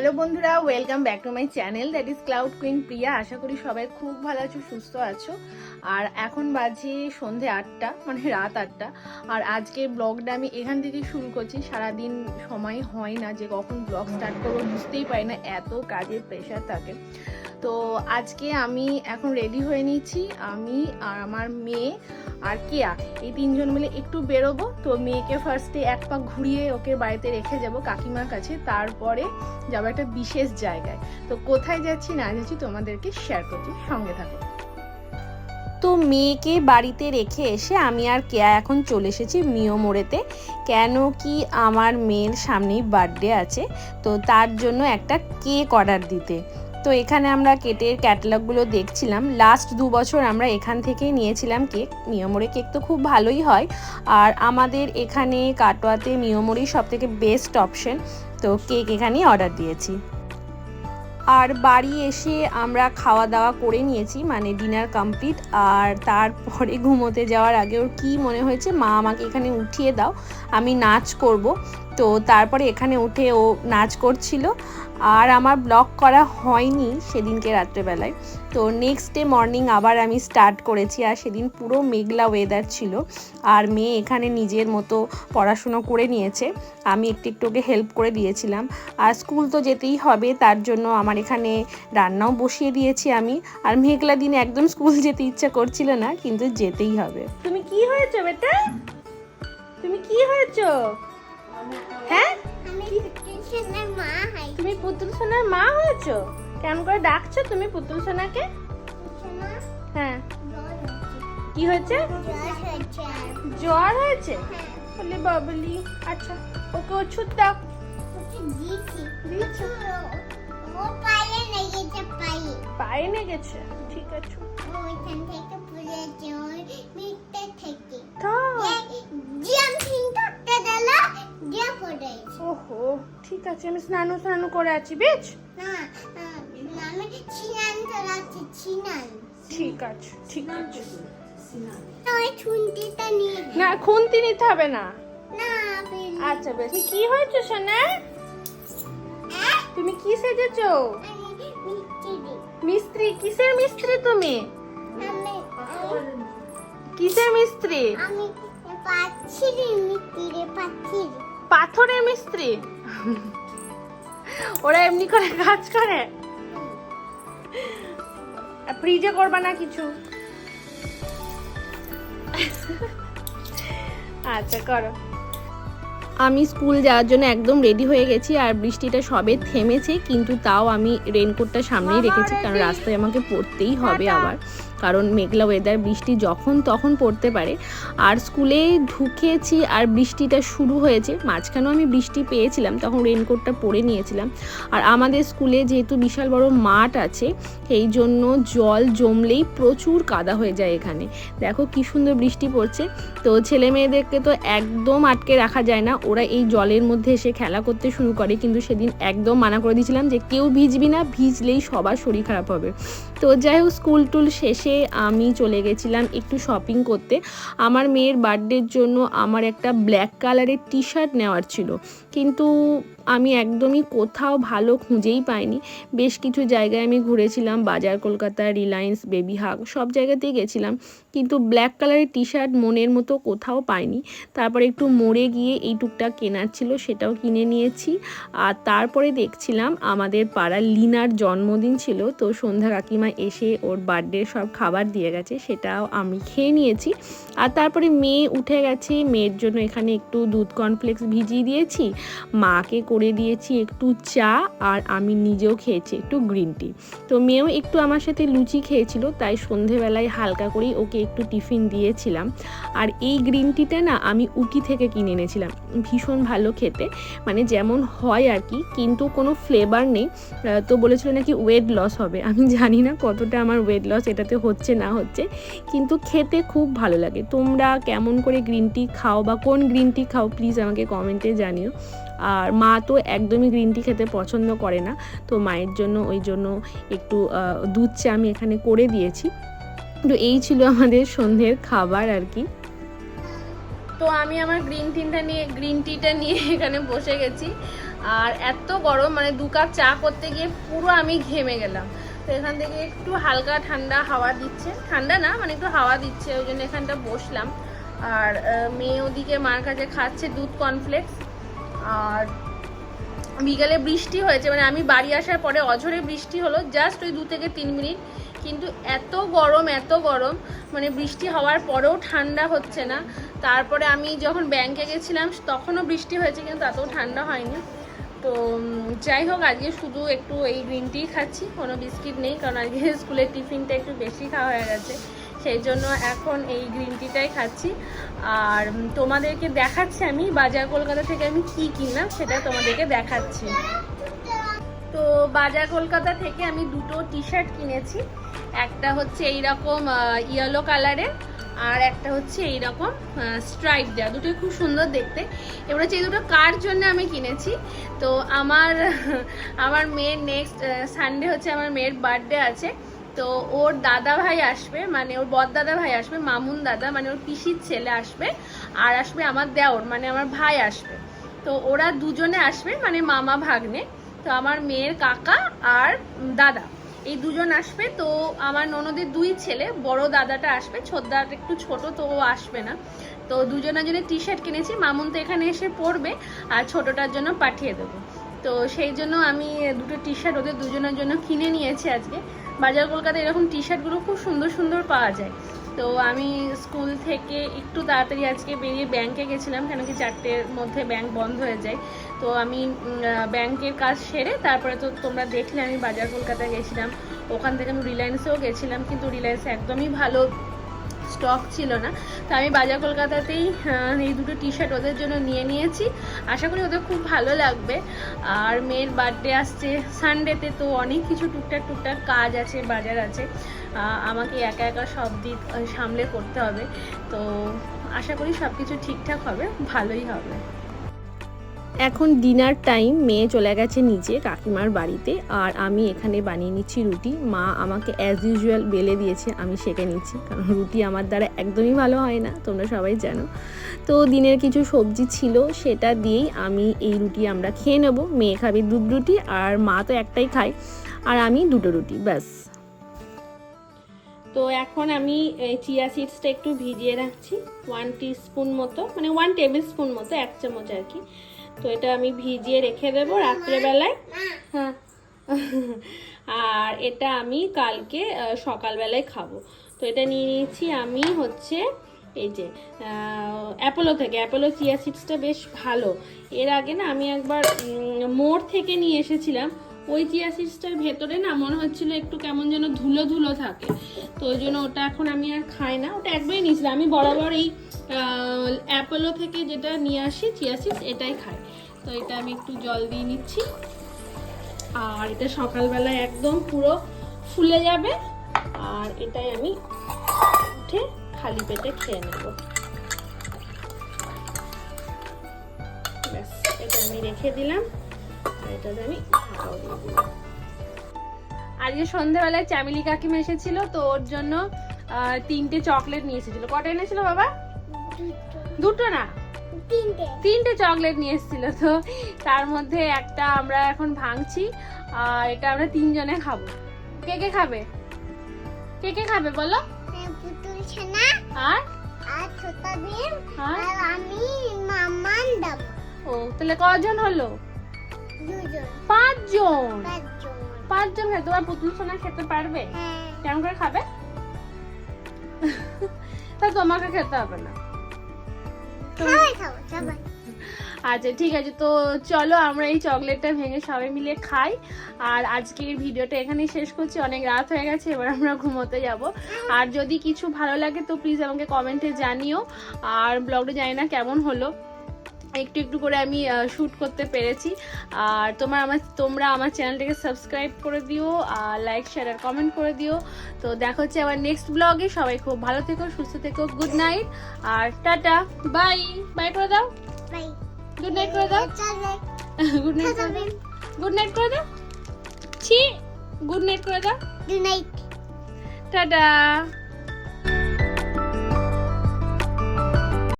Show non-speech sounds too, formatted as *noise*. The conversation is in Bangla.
হ্যালো বন্ধুরা welcome back to my channel that is cloud queen Priya আশা করি সবাই খুব ভালো আছো, সুস্থ আছো। আর এখন বাজে সন্ধে আটটা মানে রাত আটটা। আর আজকে ব্লগটা আমি এখান থেকে শুরু করছি। সারাদিন সময় হয় না যে কখন ব্লগ স্টার্ট করব, বুঝতেই পারি না, এত কাজের প্রেশার থাকে। তো আজকে আমি এখন রেডি হয়ে নিচ্ছি আমি আর আমার মেয়ে আর কেয়া। এই তিনজন মিলে একটু বেরোবো, তো মেয়েকে ফার্স্টে এক পাক ঘুরিয়ে ওকে বাড়িতে রেখে যাব কাকিমার কাছে, তারপরে যাব একটা বিশেষ জায়গায়। তো কোথায় যাচ্ছি না যাচ্ছি তোমাদেরকে শেয়ার করছি, সঙ্গে থাকো। তো মেয়েকে বাড়িতে রেখে এসে আমি আর কেয়া এখন চলে এসেছি মিও মোড়েতে, কেন কি আমার মেয়ের সামনেই বার্থডে আছে, তো তার জন্য একটা কেক অর্ডার দিতে। তো এখানে আমরা কেটের ক্যাটালগুলো দেখছিলাম। লাস্ট দু বছর আমরা এখান থেকেই নিয়েছিলাম কেক। মিয়মোড়ে কেক তো খুব ভালোই হয়। আর আমাদের এখানে কাটোয়াতে মিয়মোড়েই সব থেকে বেস্ট অপশন তো কেক এখানেই অর্ডার দিয়েছি। আর বাড়ি এসে আমরা খাওয়া দাওয়া করে নিয়েছি মানে ডিনার কমপ্লিট আর তারপরে ঘুমোতে যাওয়ার আগে ওর কী মনে হয়েছে, মা আমাকে এখানে উঠিয়ে দাও, আমি নাচ করব। তো তারপরে এখানে উঠে ও নাচ করছিল। আর আমার ব্লগ করা হয়নি সেদিনকে রাত্রেবেলায়। তো নেক্সট ডে মর্নিং আবার আমি স্টার্ট করেছি আর সেদিন পুরো মেঘলা ওয়েদার ছিল। আর মেয়ে এখানে নিজের মতো পড়াশুনো করে নিয়েছে। আমি একটু একটু ওকে হেল্প করে দিয়েছিলাম। আর স্কুল তো যেতেই হবে, তার জন্য আমার এখানে রান্নাও বসিয়ে দিয়েছি আমি। আর মেঘলা দিনে একদম স্কুল যেতে ইচ্ছা করছিল না, কিন্তু যেতেই হবে। তুমি কি হয়েছো বেটা? তুমি কি হয়েছো? হ্যাঁ? তুমি পুতুল সোনার মা হয়েছো? কেমন করে ডাকছো তুমি পুতুল সোনাকে? হ্যাঁ। কি হয়েছে? জ্বর হয়েছে। হ্যাঁ। বলে বাবলি আচ্ছা ওকে ওষুধ দাও। পায়ে পায়ে। লেগেছে? ঠিক আছে। ওইখান থেকে পড়েছে ওই মিটতে থেকে তাই? জাম্পিং করতে দিল দিয়ে পড়েছে ওহো ঠিক আছে আমি স্নান স্নান করে আছি বেশ? না না, আমি ছিনান চালাচ্ছি ছিনান। ঠিক আছে ঠিক না খুন্তি নিতে হবে না। না আচ্ছা বেশ। তুমি কি হয়েছে সোনা? তুমি কি সেজেছো। মিস্ত্রি কিসের মিস্ত্রি তুমি? কিসের মিস্ত্রি? আমি পাচ্ছি। পাথরের মিস্ত্রি। ওরা এমনি করে কাজ করে। ফ্রিজে করবা না কিছু? আচ্ছা করো। আমি স্কুল যাওয়ার জন্য একদম রেডি হয়ে গেছি আর বৃষ্টিটা সবে থেমেছে কিন্তু তাও আমি রেনকোটটা সামনেই রেখেছি কারণ রাস্তায় আমাকে পড়তেই হবে আবার। কারণ মেঘলা ওয়েদার বৃষ্টি যখন তখন পড়তে পারে। আর স্কুলে ঢুকেছি আর বৃষ্টিটা শুরু হয়েছে, মাঝখানেও আমি বৃষ্টি পেয়েছিলাম, তখন রেনকোটটা পরে নিয়েছিলাম। আর আমাদের স্কুলে যেহেতু বিশাল বড় মাঠ আছে, সেই জন্য জল জমলেই প্রচুর কাদা হয়ে যায় এখানে। দেখো কি সুন্দর বৃষ্টি পড়ছে। তো ছেলে মেয়েদেরকে তো একদম আটকে রাখা যায় না, ওরা এই জলের মধ্যে এসে খেলা করতে শুরু করে। কিন্তু সেদিন একদম মানা করে দিয়েছিলাম যে কেউ ভিজবি না, ভিজলেই সবার শরীর খারাপ হবে। তো যাই হোক স্কুল টুল শেষে আমি চলে গেছিলাম একটু শপিং করতে। আমার মেয়ের বার্থডের জন্য আমার একটা ব্ল্যাক কালারের টি শার্ট নেওয়ার ছিল। কিন্তু আমি একদমই কোথাও ভালো খুঁজেই পাইনি। বেশ কিছু জায়গায় আমি ঘুরেছিলাম, বাজার কলকাতা, রিলায়েন্স বেবি হাগ সব জায়গাতেই গেছিলাম। কিন্তু ব্ল্যাক কালারের টি শার্ট মনের মতো কোথাও পাইনি। তারপরে একটু মোড়ে গিয়ে এই টুকটাক কেনার ছিল, সেটাও কিনে নিয়েছি। আর তারপরে দেখছিলাম আমাদের পাড়ার লিনার জন্মদিন ছিল, তো সন্ধ্যা কাকিমা এসে ওর বার্থডে সব খাবার দিয়ে গেছে, সেটাও আমি খেয়ে নিয়েছি। আর তারপরে মেয়ে উঠে গেছে, মেয়ের জন্য এখানে একটু দুধ কর্নফ্লেক্স ভিজিয়ে দিয়েছি। মাকে করে দিয়েছি একটু চা আর আমি নিজেও খেয়েছি একটু গ্রিন টি। তো মেয়েও একটু আমার সাথে লুচি খেয়েছিল, তাই সন্ধেবেলায় হালকা করেই ওকে একটু টিফিন দিয়েছিলাম। আর এই গ্রিন টিটা না আমি উকি থেকে কিনে এনেছিলাম, ভীষণ ভালো খেতে। মানে যেমন হয় আর কি, কিন্তু কোনো ফ্লেভার নেই। তো বলেছিল নাকি ওয়েট লস হবে। আমি জানি না কতটা আমার ওয়েট লস এটাতে হচ্ছে না হচ্ছে, কিন্তু খেতে খুব ভালো লাগে। তোমরা কেমন করে গ্রিন টি খাও বা কোন গ্রিন টি খাও প্লিজ আমাকে কমেন্টে জানিও। আর মা তো একদমই গ্রিন টি খেতে পছন্দ করে না। তো মায়ের জন্য, ওই জন্য একটু দুধ চা আমি এখানে করে দিয়েছি। তো এই ছিল আমাদের সন্ধ্যের খাবার আর কি। তো আমি আমার গ্রিন টিটা নিয়ে গ্রিন টিটা নিয়ে *laughs* এখানে বসে গেছি। আর এত গরম মানে দু কাপ চা করতে গিয়ে পুরো আমি ঘেমে গেলাম। তো এখান থেকে একটু হালকা ঠান্ডা হাওয়া দিচ্ছে। ঠান্ডা না মানে একটু হাওয়া দিচ্ছে, ওই জন্য এখানটা বসলাম। আর মেয়ে ওদিকে মার কাছে খাচ্ছে দুধ কর্নফ্লেক্স আর বিকালে বৃষ্টি হয়েছে মানে আমি বাড়ি আসার পরে অঝরে বৃষ্টি হলো জাস্ট ওই দু থেকে তিন মিনিট। কিন্তু এত গরম এত গরম মানে বৃষ্টি হওয়ার পরেও ঠান্ডা হচ্ছে না। তারপরে আমি যখন ব্যাংকে গেছিলাম, তখনও বৃষ্টি হয়েছে, কিন্তু তাতেও ঠান্ডা হয়নি। তো যাই হোক, আজকে শুধু একটু এই গ্রিন টি খাচ্ছি, কোনো বিস্কিট নেই, কারণ আজকে *laughs* স্কুলের টিফিনটা একটু বেশি খাওয়া হয়ে গেছে। সেই জন্য এখন এই গ্রিন টিটাই খাচ্ছি। আর তোমাদেরকে দেখাচ্ছি আমি বাজার কলকাতা থেকে আমি কি কিনলাম সেটা তোমাদেরকে দেখাচ্ছি। তো বাজার কলকাতা থেকে আমি দুটো টি শার্ট কিনেছি। একটা হচ্ছে এইরকম ইয়েলো কালারের আর একটা হচ্ছে এইরকম স্ট্রাইপ দেওয়া দুটোই খুব সুন্দর দেখতে। এবার হচ্ছে এই দুটো কার জন্য আমি কিনেছি? তো আমার আমার মেয়ের নেক্সট সানডে হচ্ছে আমার মেয়ের বার্থডে আছে। তো ওর দাদা ভাই আসবে মানে ওর বদ দাদা ভাই আসবে, মামুন দাদা মানে ওর পিসির ছেলে আসবে আর আসবে আমার দেওর মানে আমার ভাই আসবে। তো ওরা দুজনে আসবে মানে মামা ভাগ্নে, তো আমার মেয়ের কাকা আর দাদা। এই দুজন আসবে, তো আমার ননদের দুই ছেলে, বড় দাদাটা আসবে ছোটদাটা একটু ছোট, তো ও আসবে না। তো দুজনের জন্য টি শার্ট কিনেছি, মামুন তো এখানে এসে পরবে আর ছোটটার জন্য পাঠিয়ে দেবো। তো সেই জন্য আমি দুটো টি শার্ট ওদের দুজনের জন্য কিনে নিয়েছি আজকে। বাজার কলকাতায় এরকম টি শার্টগুলো খুব সুন্দর সুন্দর পাওয়া যায়। তো আমি স্কুল থেকে একটু তাড়াতাড়ি আজকে বেরিয়ে ব্যাংকে গেছিলাম, কেন কি চারটের মধ্যে ব্যাংক বন্ধ হয়ে যায়। তো আমি ব্যাংকের কাজ সেরে তারপরে তো তোমরা দেখলে আমি বাজার কলকাতায় গেছিলাম। ওখান থেকে আমি রিলায়েন্সেও গেছিলাম, কিন্তু রিলায়েন্সে একদমই ভালো স্টক ছিল না। তো আমি বাজার কলকাতাতেই এই দুটো টি শার্ট ওদের জন্য নিয়ে নিয়েছি। আশা করি ওদের খুব ভালো লাগবে। আর মেয়ের বার্থডে আসছে সানডেতে তো অনেক কিছু টুকটাক টুকটাক কাজ আছে, বাজার আছে। আমাকে একা একা সব দিক সামলে করতে হবে। তো আশা করি সব কিছু ঠিকঠাক হবে, ভালোই হবে। এখন ডিনার টাইম মেয়ে চলে গেছে নিচে কাকিমার বাড়িতে আর আমি এখানে বানিয়ে নিচ্ছি রুটি। মা আমাকে অ্যাজ ইউজুয়াল বেলে দিয়েছে, আমি সেঁকে নিচ্ছি। কারণ রুটি আমার দ্বারা একদমই ভালো হয় না, তোমরা সবাই জানো। তো দিনের কিছু সবজি ছিল, সেটা দিয়েই আমি এই রুটি আমরা খেয়ে নেব। মেয়ে খাবে দুধ রুটি আর মা তো একটাই খায়, আর আমি দুটো রুটি, ব্যাস। তো এখন আমি চিয়া সিডসটা একটু ভিজিয়ে রাখছি ওয়ান স্পুন মতো মানে ওয়ান টেবিল স্পুন মতো, এক চামচ আর কি। তো এটা আমি ভিজিয়ে রেখে দেবো রাত্রেবেলায়। হ্যাঁ। আর এটা আমি কালকে সকালবেলায় খাব। তো এটা নিয়ে নিয়েছি আমি হচ্ছে এই যে অ্যাপোলো থেকে। অ্যাপোলো চিয়া সিডসটা বেশ ভালো। এর আগে না আমি একবার মোড় থেকে নিয়ে এসেছিলাম। ওই চিয়া সিডসটার ভেতরে না মনে হচ্ছিল একটু কেমন যেন ধুলো ধুলো থাকে। তো ওই জন্য ওটা এখন আমি আর খাই না। ওটা একবারই নিয়েছিলাম। আমি বরাবর এই অ্যাপোলো থেকে যেটা নিয়ে আসি, চিয়া সিডস, এটাই খাই। তো এটা আমি একটু জল দিয়ে নিচ্ছি। আর এটা সকালবেলায় একদম পুরো ফুলে যাবে। আর এটাই আমি উঠে খালি পেটে খেয়ে নেব। ব্যাস এটা আমি রেখে দিলাম। এটাতে আমি ঢাকাও দিয়ে দিলাম। আজকে সন্ধ্যাবেলায় চামিলি কাকিমা এসেছিল তো ওর জন্য তিনটে চকলেট নিয়ে এসেছিল। কটা এনেছিল বাবা? দুটো না? তিনটে। তিনটে চকলেট নিয়ে এসেছিল তো। তার মধ্যে একটা আমরা এখন ভাঙছি আর এটা আমরা তিনজনে খাব। কে কে খাবে? কে কে খাবে বলো? হ্যাঁ, পুতুল ছানা আর? আর ছোট আর? আমি দাব। ও তাহলে কজন হলো? দুজন। পাঁচজন? পাঁচজন। পাঁচজন তোমার পুতুল সোনা খেতে পারবে? হ্যাঁ। কেমন করে খাবে? *laughs* তা তোমাকে খেতে হবে না। আচ্ছা ঠিক আছে, তো চলো আমরা এই চকলেটটা ভেঙে সবাই মিলে খাই। আর আজকের ভিডিওটা এখানেই শেষ করছি, অনেক রাত হয়ে গেছে, এবার আমরা ঘুমোতে যাব। আর যদি কিছু ভালো লাগে তো প্লিজ আমাকে কমেন্টে জানিও। আর ব্লগটা জানি না কেমন হলো। একটু একটু করে আমি শ্যুট করতে পেরেছি। আর তোমার আমার তোমরা আমার চ্যানেলটাকে সাবস্ক্রাইব করে দিও আর লাইক শেয়ার আর কমেন্ট করে দিও। তো দেখা হচ্ছে আমার নেক্সট ব্লগে সবাই খুব ভালো থেকো সুস্থ থেকো গুড নাইট আর টাটা বাই বাই করে দাও। গুড নাইট করে দাও। গুড নাইট করে দাও। গুড নাইট করে দাও। ছি গুড নাইট করে দাও। Good night tata.